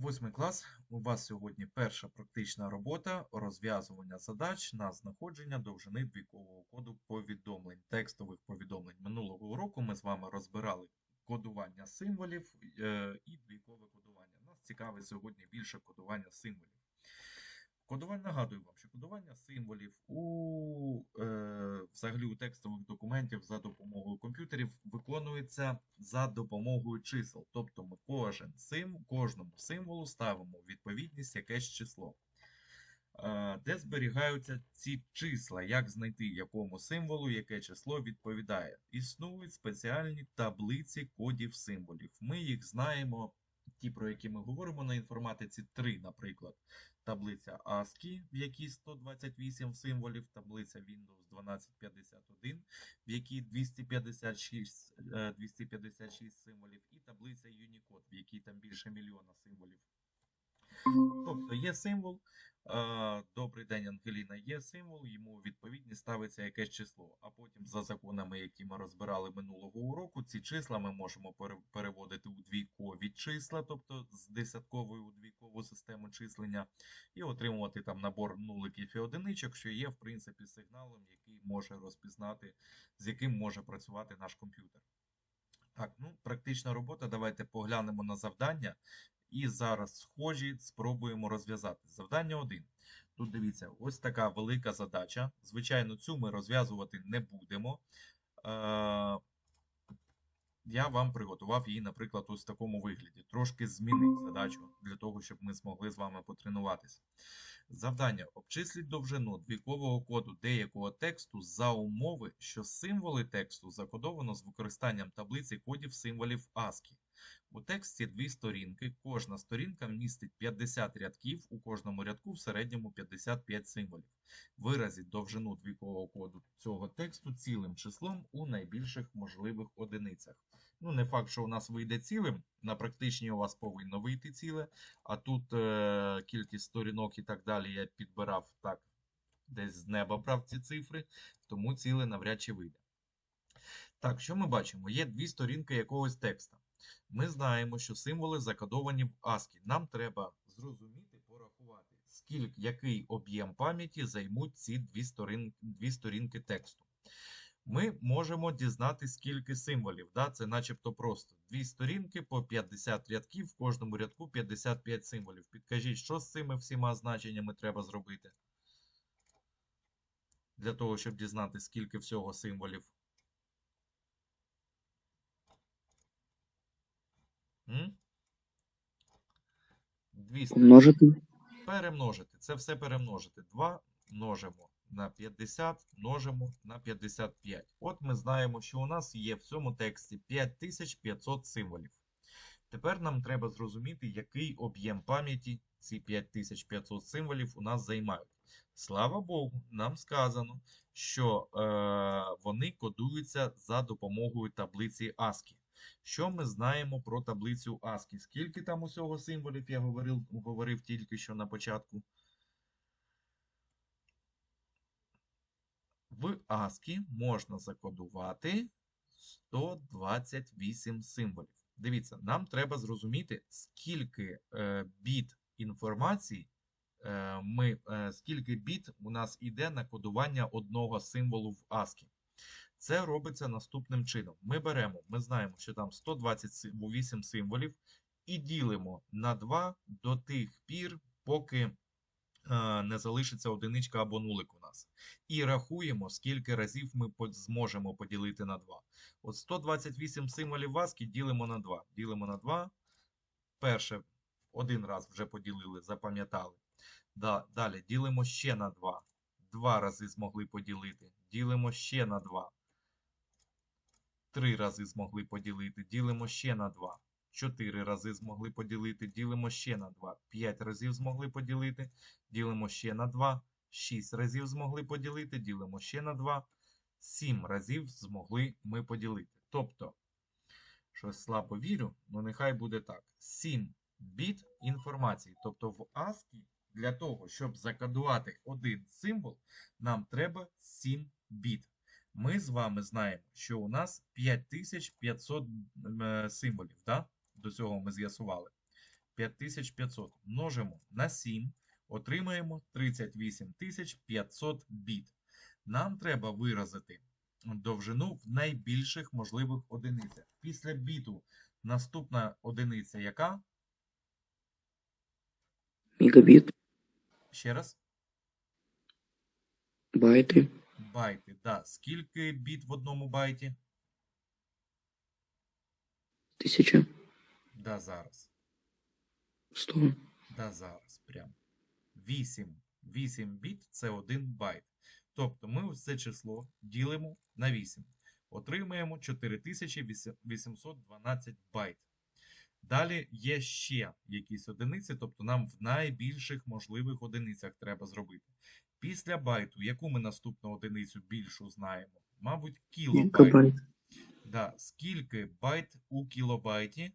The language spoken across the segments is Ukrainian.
Восьмий клас. У вас сьогодні перша практична робота розв'язування задач на знаходження довжини двійкового коду повідомлень, текстових повідомлень. Минулого уроку ми з вами розбирали кодування символів е, і двійкове кодування. Нас цікавить сьогодні більше кодування символів. Кодування, нагадую вам, що кодування символів у е, взагалі у текстових документів за допомогою комп'ютерів виконується за допомогою чисел. Тобто ми кожен сим, кожному символу ставимо відповідність якесь число. Е, де зберігаються ці числа, як знайти якому символу яке число відповідає. Існують спеціальні таблиці кодів символів. Ми їх знаємо, ті, про які ми говоримо на інформатиці, три, наприклад. Таблиця ASCII, в якій 128 символів, таблиця Windows 1251, в якій 256, е, 256 символів, і таблиця Unicode, в якій там більше мільйона символів. Тобто є символ. Добрий день, Ангеліна, є символ, йому у відповідність ставиться якесь число. А потім, за законами, які ми розбирали минулого уроку, ці числа ми можемо переводити у двійкові числа, тобто з десяткової у двійкову систему числення, і отримувати там набор нуликів і одиничок, що є, в принципі, сигналом, який може розпізнати, з яким може працювати наш комп'ютер. Так, ну, практична робота. Давайте поглянемо на завдання. І зараз схожі спробуємо розв'язати. Завдання 1. Тут дивіться, ось така велика задача. Звичайно, цю ми розв'язувати не будемо. Е, я вам приготував її, наприклад, ось в такому вигляді. Трошки змінив задачу для того, щоб ми змогли з вами потренуватися. Завдання. Обчисліть довжину двійкового коду деякого тексту за умови, що символи тексту закодовано з використанням таблиці кодів символів ASCII. У тексті дві сторінки. Кожна сторінка містить 50 рядків, у кожному рядку в середньому 55 символів. Виразіть довжину двійкового коду цього тексту цілим числом у найбільших можливих одиницях. Ну, не факт, що у нас вийде цілим. На практичній у вас повинно вийти ціле, а тут е, кількість сторінок і так далі я підбирав так, десь з неба брав ці цифри, тому ціле навряд чи вийде. Так, що ми бачимо? Є дві сторінки якогось текста. Ми знаємо, що символи закодовані в ASCII. Нам треба зрозуміти, порахувати, скільки, який об'єм пам'яті займуть ці дві, сторін, дві сторінки тексту. Ми можемо дізнати, скільки символів. Да? Це начебто просто. Дві сторінки по 50 рядків, в кожному рядку 55 символів. Підкажіть, що з цими всіма значеннями треба зробити? Для того, щоб дізнати, скільки всього символів. М? Дві сторінки. Перемножити. Це все перемножити. 2 множимо на 50, множимо на 55. От ми знаємо, що у нас є в цьому тексті 5500 символів. Тепер нам треба зрозуміти, який об'єм пам'яті ці 5500 символів у нас займають. Слава Богу, нам сказано, що е, вони кодуються за допомогою таблиці ASCII. Що ми знаємо про таблицю ASCII? Скільки там усього символів я говорив, говорив тільки що на початку? В ASCII можна закодувати 128 символів. Дивіться, нам треба зрозуміти, скільки е, біт інформації, е, ми, е, скільки біт у нас іде на кодування одного символу в ASCII. Це робиться наступним чином. Ми беремо, ми знаємо, що там 128 символів, і ділимо на 2 до тих пір, поки е, не залишиться одиничка або нулик у нас. І рахуємо, скільки разів ми зможемо поділити на 2. От 128 символів васки ділимо на 2. Ділимо на 2. Перше, один раз вже поділили, запам'ятали. Да, далі ділимо ще на 2. Два рази змогли поділити. Ділимо ще на 2. Три рази змогли поділити. Ділимо ще на 2. Чотири рази змогли поділити. Ділимо ще на 2. П'ять разів змогли поділити. Ділимо ще на 2. 6 разів змогли поділити, ділимо ще на 2. 7 разів змогли ми поділити. Тобто, щось слабо вірю, але нехай буде так. 7 біт інформації. Тобто в ASCII для того, щоб закодувати один символ, нам треба 7 біт. Ми з вами знаємо, що у нас 5500 е, символів. Да? До цього ми з'ясували. 5500 множимо на 7, отримаємо 38500 біт. Нам треба виразити довжину в найбільших можливих одиницях. Після біту наступна одиниця яка? Мегабит, Ще раз. байты, Байти. Да. Скільки біт в одному байті? тысяча, Да, зараз. сто, Да, зараз. Прям. 8. 8 біт це 1 байт. Тобто ми це число ділимо на 8. Отримаємо 4812 байт. Далі є ще якісь одиниці, тобто нам в найбільших можливих одиницях треба зробити. Після байту, яку ми наступну одиницю більшу знаємо? Мабуть, кілобайт. Да. Скільки байт у кілобайті?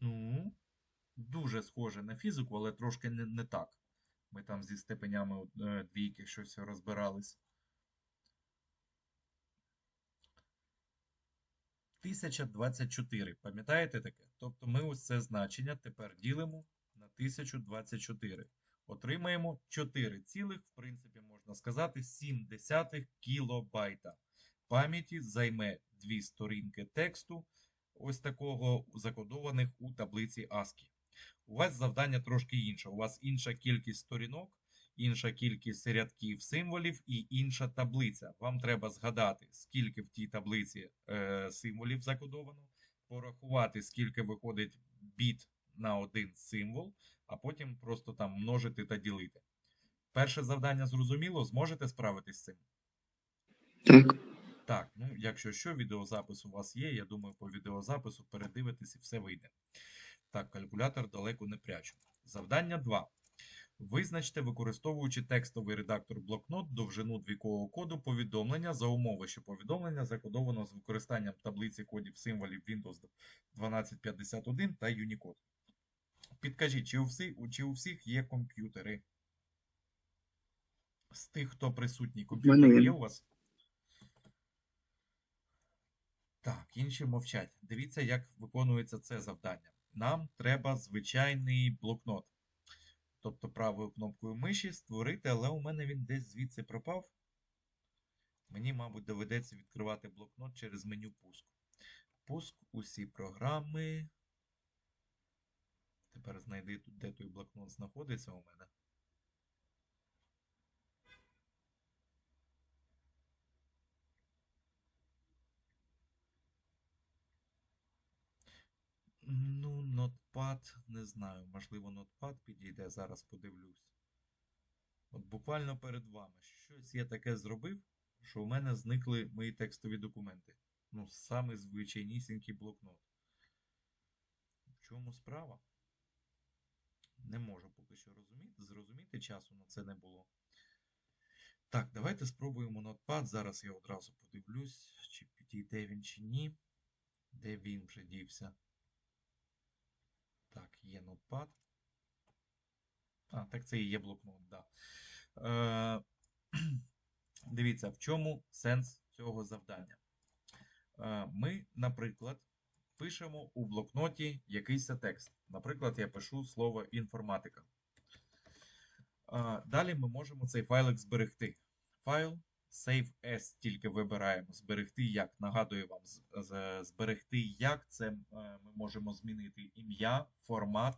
Ну, дуже схоже на фізику, але трошки не, не так. Ми там зі степенями е, двійки щось розбирались. 1024. Пам'ятаєте таке? Тобто ми ось це значення тепер ділимо на 1024. Отримаємо 4 цілих, в принципі, можна сказати, 7 десятих кілобайта. Пам'яті займе дві сторінки тексту, ось такого закодованих у таблиці ASCII. У вас завдання трошки інше. У вас інша кількість сторінок, інша кількість рядків символів і інша таблиця. Вам треба згадати, скільки в тій таблиці е, символів закодовано, порахувати, скільки виходить біт на один символ, а потім просто там множити та ділити. Перше завдання зрозуміло, зможете справитись з цим? так, Так, ну якщо що, відеозапис у вас є, я думаю, по відеозапису передивитесь і все вийде. Так, калькулятор далеко не прячу. Завдання 2. Визначте, використовуючи текстовий редактор блокнот, довжину двійкового коду повідомлення за умови, що повідомлення закодовано з використанням таблиці кодів символів Windows 1251 та Unicode. Підкажіть, чи у, всі, чи у всіх є комп'ютери? З тих, хто присутній, комп'ютери є. є у вас? Так, інші мовчать. Дивіться, як виконується це завдання. Нам треба звичайний блокнот. Тобто правою кнопкою миші створити, але у мене він десь звідси пропав. Мені, мабуть, доведеться відкривати блокнот через меню пуск. Пуск, усі програми. Тепер знайди тут, де той блокнот знаходиться у мене. Ну, нотпад, не знаю. Можливо, нотпад підійде, зараз подивлюсь. От буквально перед вами щось я таке зробив, що у мене зникли мої текстові документи. Ну, саме звичайнісінький блокнот. В чому справа? Не можу поки що розуміти. Зрозуміти часу на це не було. Так, давайте спробуємо нотпад. Зараз я одразу подивлюсь, чи підійде він чи ні. Де він вже дівся. Так, є нотпад. А, так це і є блокнот, да. Е, дивіться, в чому сенс цього завдання? Е, ми, наприклад, пишемо у блокноті якийсь текст. Наприклад, я пишу слово інформатика. Е, далі ми можемо цей файлик зберегти. Файл Save as тільки вибираємо. Зберегти як. Нагадую вам, зберегти як це е, ми можемо змінити ім'я, формат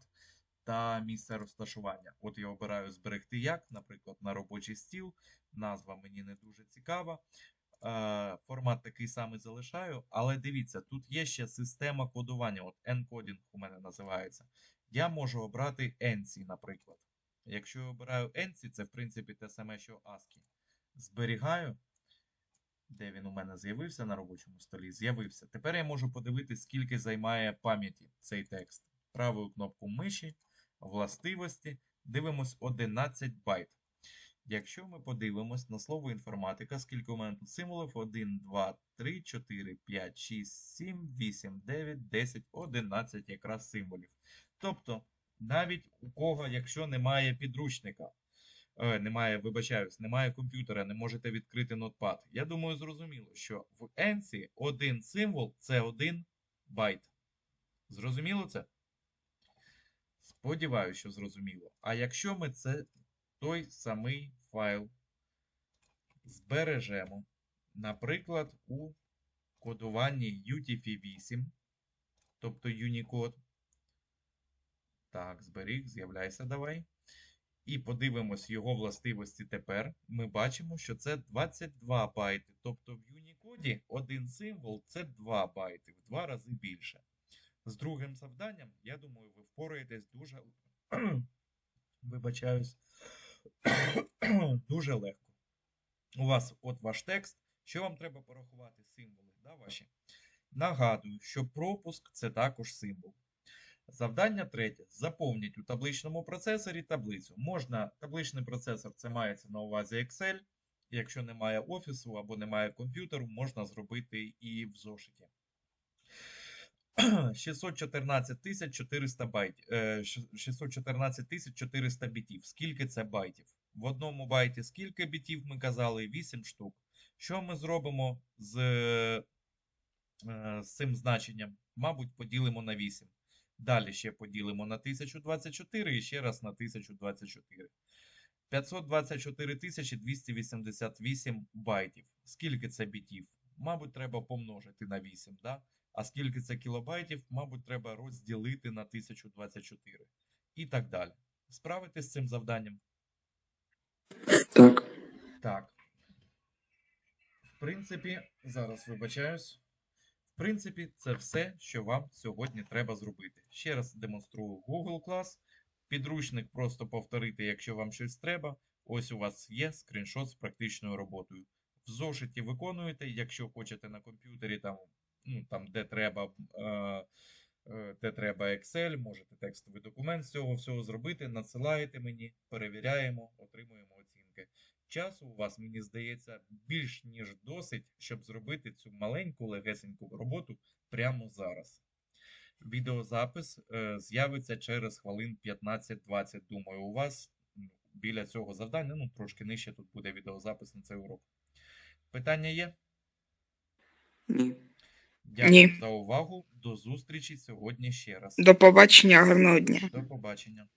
та місце розташування. От я обираю зберегти як, наприклад, на робочий стіл. Назва мені не дуже цікава. Е, Формат такий самий залишаю, але дивіться, тут є ще система кодування. От encoding у мене називається. Я можу обрати ENSI, наприклад. Якщо я обираю ENSI, це в принципі те саме, що ASCII. Зберігаю. Де він у мене з'явився на робочому столі? З'явився. Тепер я можу подивитися, скільки займає пам'яті цей текст. Правою кнопку миші, властивості. Дивимось 11 байт. Якщо ми подивимось на слово інформатика, скільки у мене тут символів? 1, 2, 3, 4, 5, 6, 7, 8, 9, 10, 11 якраз символів. Тобто, навіть у кого, якщо немає підручника, Е, немає, вибачаюсь, немає комп'ютера, не можете відкрити нотпад. Я думаю, зрозуміло, що в ENSI один символ це один байт. Зрозуміло це? Сподіваюся, що зрозуміло. А якщо ми це той самий файл збережемо, наприклад, у кодуванні UTF-8, тобто Unicode. Так, зберіг, з'являйся давай. І подивимось його властивості тепер. Ми бачимо, що це 22 байти. Тобто в Unicode один символ це 2 байти, в два рази більше. З другим завданням, я думаю, ви впораєтесь дуже, вибачаюсь, дуже легко. У вас от ваш текст. Що вам треба порахувати символи, да, ваші? Нагадую, що пропуск це також символ. Завдання третє. Заповніть у табличному процесорі таблицю. Можна, табличний процесор це мається на увазі Excel. Якщо немає офісу або немає комп'ютеру, можна зробити і в зошиті. 614 400 байт, е, 614 400 бітів. Скільки це байтів? В одному байті скільки бітів ми казали? 8 штук. Що ми зробимо з, е, з цим значенням? Мабуть, поділимо на 8. Далі ще поділимо на 1024 і ще раз на 1024. 524 288 байтів. Скільки це бітів? Мабуть, треба помножити на 8, да? А скільки це кілобайтів, мабуть, треба розділити на 1024. І так далі. Справитись з цим завданням? Так. Так. В принципі, зараз вибачаюсь. Принципі, це все, що вам сьогодні треба зробити. Ще раз демонструю Google Class. Підручник просто повторити, якщо вам щось треба. Ось у вас є скріншот з практичною роботою. В зошиті виконуєте, якщо хочете на комп'ютері, там, ну, там де треба. Е- е, де треба Excel, можете текстовий документ з цього всього зробити, надсилаєте мені, перевіряємо, отримуємо оцінки. Часу у вас, мені здається, більш ніж досить, щоб зробити цю маленьку легесеньку роботу прямо зараз. Відеозапис е, з'явиться через хвилин 15-20. Думаю, у вас біля цього завдання, ну трошки нижче тут буде відеозапис на цей урок. Питання є? Ні. Дякую Ні. за увагу. До зустрічі сьогодні ще раз. До побачення, гарного дня. До побачення.